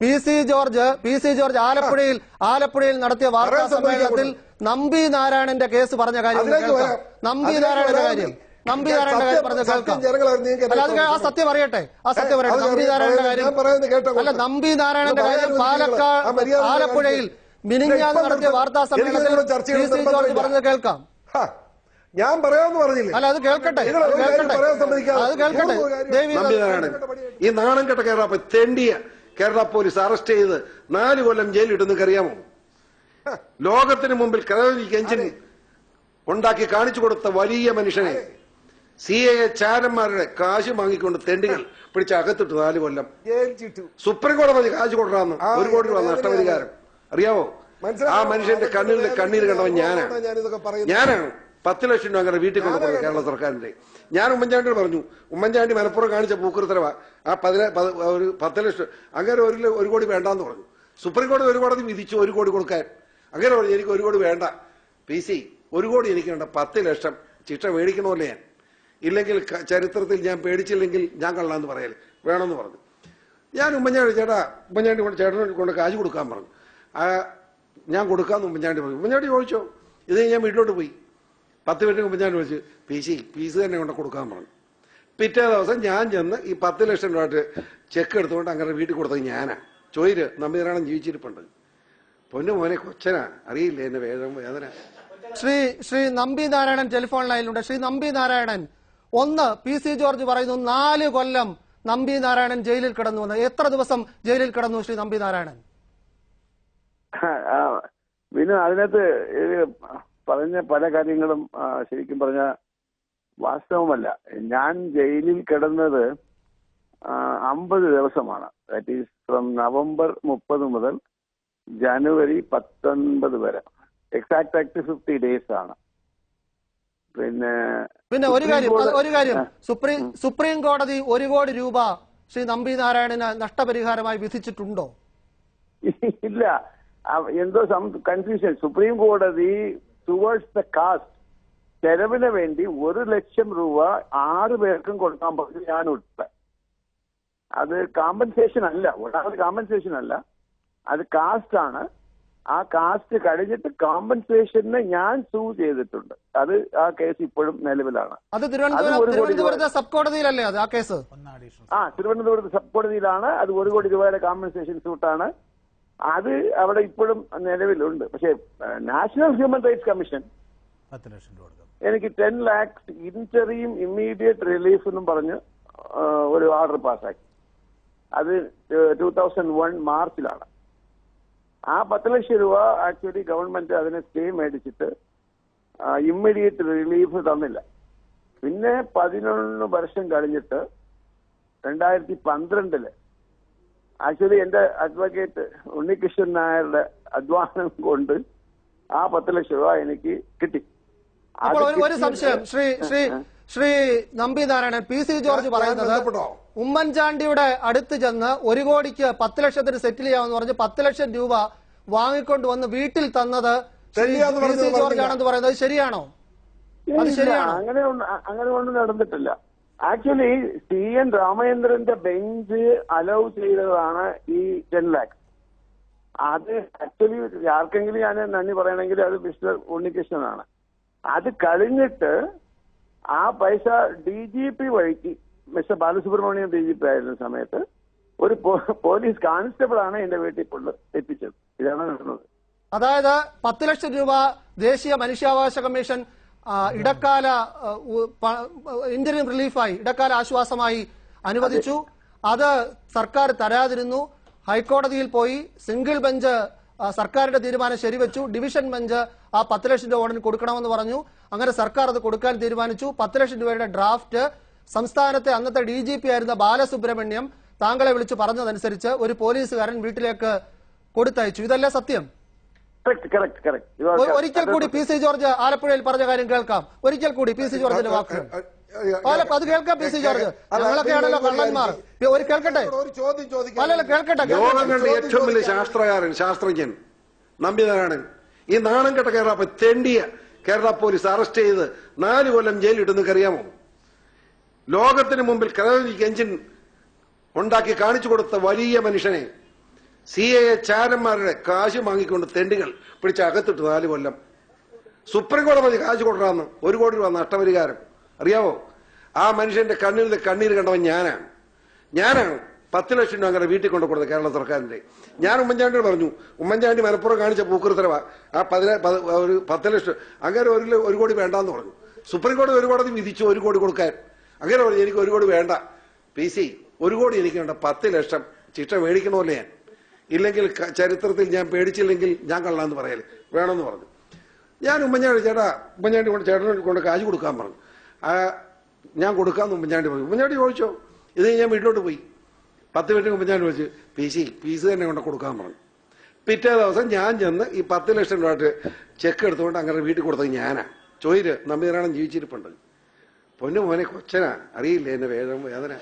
P C George P C George ആലപ്പുഴയിൽ ആലപ്പുഴയിൽ നടത്തിയ വാർത്താ സമ്മേളനത്തിൽ നമ്പി നാരായണന്റെ കേസ് പറഞ്ഞ കാര്യം. നമ്പി നാരായണന്റെ കാര്യം. നമ്പി നാരായണന്റെ കാര്യം സത്യം- പറഞ്ഞ കേൾക്കാം. അല്ല അത് ആ സത്യം അറിയട്ടെ ആ സത്യം പറയട്ടെ. നമ്പി നാരായണന്റെ കാര്യം. ഞാൻ പറയുന്നത് കേട്ടോ. അല്ല നമ്പി നാരായണന്റെ കാര്യം പാലക്കാട് ആലപ്പുഴയിൽ മിനിഞ്ഞാന്ന് നടത്തിയ വാർത്താ സമ്മേളനത്തിൽ പി സി ജോർജ്. പറഞ്ഞത് കേൾക്കാം. ഞാൻ പറയാമെന്ന് പറഞ്ഞില്ല? അല്ല അത് കേൾക്കട്ടെ. പറയാൻ സമ്മതിക്കാതെ. ഈ നാണം കെട്ട കേരള തെണ്ടിയ. കേരള പോലീസ് അറസ്റ്റ് ചെയ്ത് നാല് കൊല്ലം ജയിലിട്ടെന്ന് അറിയാമോ ലോകത്തിന് മുമ്പിൽ ക്രയോനിക് എഞ്ചിൻ ഉണ്ടാക്കി കാണിച്ചു കൊടുത്ത വലിയ മനുഷ്യനെ സി എ ചാരന്മാരുടെ കാശ് വാങ്ങിക്കൊണ്ട് തെണ്ടികൾ പിടിച്ച് അകത്തിട്ട് നാല് കൊല്ലം. സുപ്രീം കോടതി കാശ് കൊടുക്കാന്ന് ഒരു കോടി രൂപ നഷ്ടപരിഹാരം. അറിയാവോ? ആ മനുഷ്യന്റെ കണ്ണിൽ കണ്ണീര് കണ്ടവൻ ഞാനാണ്. ഞാനാണ്. പത്ത് ലക്ഷം രൂപ അങ്ങനെ വീട്ടിൽ കൊണ്ടുപോയത് കേരള സർക്കാരിന്റെ ഞാൻ ഉമ്മൻചാണ്ടി പറഞ്ഞു ഉമ്മൻചാണ്ടി മലപ്പുറം കാണിച്ച പൂക്കൃത്തരവ ആ പതിന പത്- ഒരു പത്ത് ലക്ഷം അങ്ങനെ ഒരു ഒരു കോടി വേണ്ടാന്ന് പറഞ്ഞു. സുപ്രീം കോടതി ഒരു കോടതി വിധിച്ചു ഒരു കോടി കൊടുക്കാൻ. അങ്ങനെ പറഞ്ഞു എനിക്ക് ഒരു കോടി വേണ്ട. പി സി ഒരു കോടി എനിക്ക് വേണ്ട. പത്ത് ലക്ഷം. ശിക്ഷ മേടിക്കണമല്ലേ ഞാൻ. ഇല്ലെങ്കിൽ ചരിത്രത്തിൽ ഞാൻ പേടിച്ചില്ലെങ്കിൽ ഞാൻ കള്ളാന്ന് പറയൽ. വേണമെന്ന് പറഞ്ഞു. ഞാൻ ഉമ്മൻചാണ്ടി ചേട്ടാ ഉമ്മൻചാണ്ടി കൊണ്ട് ചേട്ടനെ കൊണ്ട് കാശ് കൊടുക്കാൻ പറഞ്ഞു. ആ ഞാൻ കൊടുക്കാമെന്ന് ഉമ്മൻചാണ്ടി പറഞ്ഞു. ഉമ്മൻചാണ്ടി ചോദിച്ചോ ഇത് ഞാൻ വീട്ടിലോട്ട് പോയി. പത്ത് മിനിറ്റ് മുമ്പ് ഞാൻ വിളിച്ച് പി സി ഫീസ് തന്നെ കൊണ്ട് കൊടുക്കാൻ പറഞ്ഞു. പിറ്റേ ദിവസം ഞാൻ ചെന്ന് ഈ പത്ത് ലക്ഷം രൂപ ചെക്ക് എടുത്തുകൊണ്ട് അങ്ങനെ വീട്ടിൽ കൊടുത്തത് ഞാനാ. ചോയിര് നമ്പിനാരായണൻ ജീവിച്ചിരിപ്പുണ്ട്? പൊന്നു മോനെ കൊച്ചനാ. അറിയില്ല എന്നെ വേദന വേദന. ശ്രീ ശ്രീ നമ്പി നാരായണൻ ടെലിഫോൺ ലൈനിലുണ്ട്. ശ്രീ നമ്പി നാരായണൻ ഒന്ന് പി സി ജോർജ് പറയുന്നു നാല് കൊല്ലം നമ്പി നാരായണൻ ജയിലിൽ കിടന്നു എന്ന്. എത്ര ദിവസം ജയിലിൽ കിടന്നു ശ്രീ നമ്പി നാരായണൻ? പിന്നെ അതിനകത്ത് പറഞ്ഞ പല കാര്യങ്ങളും ശരിക്കും പറഞ്ഞ വാസ്തവമല്ല. ഞാൻ ജയിലിൽ കിടന്നത് അമ്പത് ദിവസമാണ്. ദാറ്റ് ഈസ് ഫ്രം നവംബർ മുപ്പത് മുതൽ ജനുവരി പത്തൊൻപത് വരെ. എക്സാക്ട് ആക്ട് ഫിഫ്റ്റി ഡേയ്സ് ആണ്. പിന്നെ പിന്നെ ഒരു കാര്യം ഒരു കാര്യം. സുപ്രീം സുപ്രീം കോടതി ഒരു കോടി രൂപ ശ്രീ നമ്പി നാരായണന് നഷ്ടപരിഹാരമായി വിധിച്ചിട്ടുണ്ടോ? ഇല്ല. എന്തോ കൺഫ്യൂഷൻ സുപ്രീം കോടതി ടുവേർഡ്സ് ദ കാസ്റ്റ് ചെലവിന് വേണ്ടി ഒരു ലക്ഷം രൂപ ആറ് പേർക്കും കൊടുക്കാൻ പറഞ്ഞു ഞാൻ ഉൾപ്പെടെ. അത് കോമ്പൻസേഷൻ അല്ല. ഒരാൾ കോമ്പൻസേഷൻ അല്ല. അത് കാസ്റ്റ് ആണ്. ആ കാസ്റ്റ് കഴിഞ്ഞിട്ട് കോമ്പൻസേഷന് ഞാൻ സൂ ചെയ്തിട്ടുണ്ട്. അത് ആ കേസ് ഇപ്പോഴും നിലവിലാണ്. അത് തിരുവനന്തപുരത്തെ സബ് കോടതിയിലല്ലേ അത് ആ കേസ് ആ തിരുവനന്തപുരത്ത് സബ് കോടതിയിലാണ് അത് ഒരു കോടി രൂപയുടെ കോമ്പൻസേഷൻ സൂട്ടാണ് അത് അവിടെ ഇപ്പോഴും നിലവിലുണ്ട്. പക്ഷേ നാഷണൽ ഹ്യൂമൻ റൈറ്റ്സ് കമ്മീഷൻ പത്ത് ലക്ഷം രൂപ എനിക്ക് ടെൻ ലാക്സ് ഇന്ററിയും ഇമ്മീഡിയറ്റ് റിലീഫ് എന്നും പറഞ്ഞ് ഒരു ഓർഡർ പാസ്സാക്കി. അത് ടൂ തൗസൻഡ് വൺ മാർച്ചിലാണ്. ആ പത്ത് ലക്ഷം രൂപ ആക്ച്വലി ഗവൺമെന്റ് അതിനെ സ്റ്റേ മേടിച്ചിട്ട് ഇമ്മീഡിയറ്റ് റിലീഫ് തന്നില്ല. പിന്നെ പതിനൊന്ന് വർഷം കഴിഞ്ഞിട്ട് രണ്ടായിരത്തി പന്ത്രണ്ടിൽ ആക്ച്വലി എന്റെ അഡ്വക്കേറ്റ് ഉണ്ണികൃഷ്ണൻ നായരുടെ അധ്വാനം കൊണ്ട് ആ പത്ത് ലക്ഷം രൂപ എനിക്ക് കിട്ടി. അപ്പോൾ ഒരു- സംശയം. ശ്രീ ശ്രീ ശ്രീ നമ്പി നാരായണൻ പി സി ജോർജ് പറയുന്നത്? ഉമ്മൻചാണ്ടിയുടെ അടുത്ത് ചെന്ന് ഒരു കോടിക്ക് പത്ത് ലക്ഷത്തിന് സെറ്റിൽ ചെയ്യാമെന്ന് പറഞ്ഞ് പത്ത് ലക്ഷം രൂപ വാങ്ങിക്കൊണ്ട് വന്ന് വീട്ടിൽ തന്നത് ശരിയാന്ന് പി സി ജോർജ് ആണെന്ന് പറയുന്നത് ശരിയാണോ? അത് ശരിയാണോ? അങ്ങനെ ഒന്നും- അങ്ങനെ ഒന്നും നടന്നിട്ടില്ല. ആക്ച്വലി സി എൻ രാമചന്ദ്രന്റെ ബെഞ്ച് അലൗ ചെയ്തതാണ് ഈ ടെൻ ലാക്സ് അത് ആക്ച്വലി ആർക്കെങ്കിലും ഞാൻ നന്ദി പറയണമെങ്കിൽ അത് മിസ്റ്റർ ഉണ്ണികൃഷ്ണനാണ്. അത് കഴിഞ്ഞിട്ട് ആ പൈസ ഡി ജി പി വഴിക്ക് mister Balasubramaniam D G P ആയിരുന്ന സമയത്ത് ഒരു പോലീസ് കോൺസ്റ്റബിൾ ആണ് എന്റെ വീട്ടിൽ കൊണ്ട് എത്തിച്ചത്. ഇതാണ് നടന്നത്. അതായത് പത്ത് ലക്ഷം രൂപ ദേശീയ മനുഷ്യാവകാശ കമ്മീഷൻ ഇടക്കാല ഇന്ത്യൻ റിലീഫായി ഇടക്കാല ആശ്വാസമായി അനുവദിച്ചു. അത് സർക്കാർ തരാതിരുന്നു. ഹൈക്കോടതിയിൽ പോയി സിംഗിൾ ബെഞ്ച് സർക്കാരിന്റെ തീരുമാനം ശരിവെച്ചു. ഡിവിഷൻ ബെഞ്ച് ആ പത്ത് ലക്ഷം രൂപ ഉടൻ കൊടുക്കണമെന്ന് പറഞ്ഞു. അങ്ങനെ സർക്കാർ അത് കൊടുക്കാൻ തീരുമാനിച്ചു. പത്ത് ലക്ഷം രൂപയുടെ ഡ്രാഫ്റ്റ് സംസ്ഥാനത്തെ അന്നത്തെ ഡി ജി പി ആയിരുന്ന ബാലസുബ്രഹ്മണ്യം താങ്കളെ വിളിച്ചു പറഞ്ഞതനുസരിച്ച് ഒരു പോലീസുകാരൻ വീട്ടിലേക്ക് കൊടുത്തയച്ചു. ഇതല്ല സത്യം? ഒരിക്കൽ കൂടി പി സി ജോർജ് ആലപ്പുഴയിൽ പറഞ്ഞ കാര്യം കേൾക്കാം. ഒരിക്കൽ കൂടി പി സി ജോർജിന്റെ വാക്കുകൾ അത് കേൾക്കാം പി സി ജോർജ്. ഞങ്ങളൊക്കെയാണല്ലോ കള്ളന്മാർ. ഒരു കേൾക്കട്ടെ? ഒരു ചോദ്യം ചോദിക്കാൻ അല്ലല്ല കേൾക്കട്ടെ കേൾക്കട്ടെ. ലോകം കണ്ട ഏറ്റവും വലിയ ശാസ്ത്രകാരൻ ശാസ്ത്രജ്ഞൻ നമ്പിനാരായണൻ ഈ നാണം കെട്ട കേരള പ- തെണ്ടിയ കേരള പോലീസ് അറസ്റ്റ് ചെയ്ത് നാല് കൊല്ലം ജയിലിട്ടെന്ന് അറിയാമോ ലോകത്തിന് മുമ്പിൽ ക്രയോനിക് എഞ്ചിൻ ഉണ്ടാക്കി കാണിച്ചു കൊടുത്ത വലിയ മനുഷ്യനെ സി എ ചാരന്മാരുടെ കാശ് വാങ്ങിക്കൊണ്ട് തെണ്ടുകൾ പിടിച്ച് അകത്തിട്ട് നാല് കൊല്ലം. സുപ്രീം കോടതി കാശ് കൊടുക്കാന്ന് ഒരു കോടി രൂപ നഷ്ടപരിഹാരം. അറിയാവോ? ആ മനുഷ്യന്റെ കണ്ണിൽ നിന്ന് കണ്ണീര് കണ്ടവൻ ഞാനാണ്. ഞാനാണ് പത്ത് ലക്ഷം രൂപ അങ്ങനെ വീട്ടിൽ കൊണ്ടു കൊടുത്തത് കേരള സർക്കാരിന്റെ. ഞാൻ ഉമ്മൻചാണ്ടി പറഞ്ഞു ഉമ്മൻചാണ്ടി മലപ്പുറം കാണിച്ച പൂക്കൃത്തരവ ആ പതിന പത്- ഒരു പത്ത് ലക്ഷം അങ്ങനെ ഒരു ഒരു കോടി വേണ്ടാന്ന് പറഞ്ഞു. സുപ്രീം കോടതി ഒരു കോടതി വിധിച്ചു ഒരു കോടി കൊടുക്കാൻ. അങ്ങനെ പറഞ്ഞു എനിക്ക് ഒരു കോടി വേണ്ട. പി സി ഒരു കോടി എനിക്ക് വേണ്ട. പത്ത് ലക്ഷം ശിക്ഷ മേടിക്കണമല്ലേ ഞാൻ? ഇല്ലെങ്കിൽ ചരിത്രത്തിൽ ഞാൻ പേടിച്ചില്ലെങ്കിൽ ഞാൻ കള്ളാന്ന് പറയൽ. വേണമെന്ന് പറഞ്ഞു. ഞാൻ ഉമ്മൻചാണ്ടി ചേട്ടാ ഉമ്മൻചാണ്ടി കൊണ്ട് ചേട്ടനെ കൊണ്ട് കാശ് കൊടുക്കാൻ പറഞ്ഞു. ഞാൻ കൊടുക്കാമെന്ന് ഉമ്മൻചാണ്ടി പറഞ്ഞു. ഉമ്മൻചാണ്ടി ചോദിച്ചോ. ഇത് ഞാൻ വീട്ടിലോട്ട് പോയി. പത്ത് മിനിറ്റ് ഉമ്മൻചാണ്ടി ചോദിച്ചു പി സി ഫീസ് തന്നെ കൊണ്ട് കൊടുക്കാൻ പറഞ്ഞു. പിറ്റേ ദിവസം ഞാൻ ചെന്ന് ഈ പത്ത് ലക്ഷം രൂപ ചെക്ക് എടുത്തുകൊണ്ട് അങ്ങനെ വീട്ടിൽ കൊടുത്തത് ഞാനാ. ചോയിര് നമ്പീരാണം ജീവിച്ചിരിപ്പുണ്ട്. പൊന്നു മോനെ കൊച്ചനാ. അറിയില്ല എന്നെ വേദന വേദന.